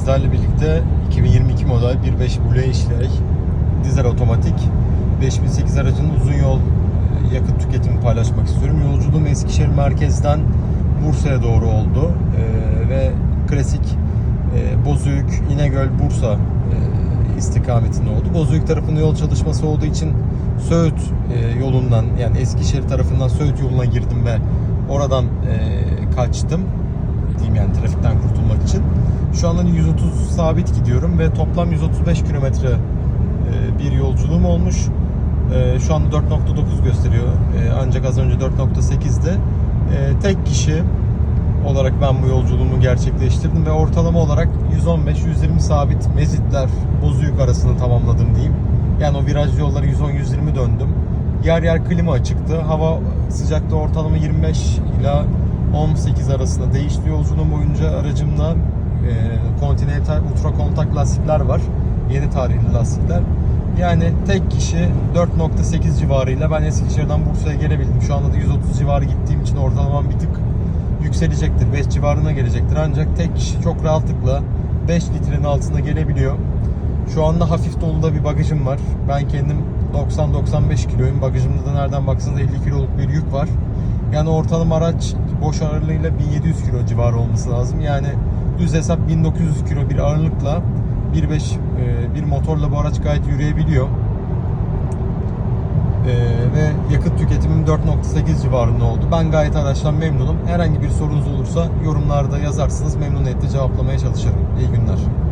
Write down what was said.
sizlerle birlikte 2022 model 1.5 Blue işleyerek dizel otomatik 5008 aracının uzun yol e, yakıt tüketimini paylaşmak istiyorum. Yolculuğum Eskişehir merkezden Bursa'ya doğru oldu E, ve klasik e, Bozüyük, İnegöl, Bursa e, istikametinde oldu. Bozüyük tarafında yol çalışması olduğu için Söğüt e, yolundan yani Eskişehir tarafından Söğüt yoluna girdim ve oradan e, kaçtım diyeyim yani trafikten. Şu anda 130 sabit gidiyorum ve toplam 135 kilometre e, bir yolculuğum olmuş. E, Şu anda 4.9 gösteriyor. E, Ancak az önce 4.8'de. E, Tek kişi olarak ben bu yolculuğumu gerçekleştirdim ve ortalama olarak 115-120 sabit mezitler Bozüyük arasını tamamladım diyeyim. Yani o virajlı yolları 110-120 döndüm. Yer yer klima açıktı. Hava sıcaklığı ortalama 25 ila 18 arasında değişti yolculuğum boyunca aracımda e, Continental Ultra kontak lastikler var. Yeni tarihli lastikler. Yani tek kişi 4.8 civarıyla ben Eskişehir'den Bursa'ya gelebildim. Şu anda da 130 civarı gittiğim için ortalamam bir tık yükselecektir. 5 civarına gelecektir. Ancak tek kişi çok rahatlıkla 5 litrenin altına gelebiliyor. Şu anda hafif doluda bir bagajım var. Ben kendim 90-95 kiloyum. Bagajımda da nereden baksanız 50 kiloluk bir yük var. Yani ortalama araç boş ağırlığıyla 1700 kilo civarı olması lazım. Yani düz hesap 1900 kilo bir ağırlıkla 1.5 e, bir motorla bu araç gayet yürüyebiliyor. E, ve yakıt tüketimim 4.8 civarında oldu. Ben gayet araçtan memnunum. Herhangi bir sorunuz olursa yorumlarda yazarsınız. Memnuniyetle cevaplamaya çalışırım. İyi günler.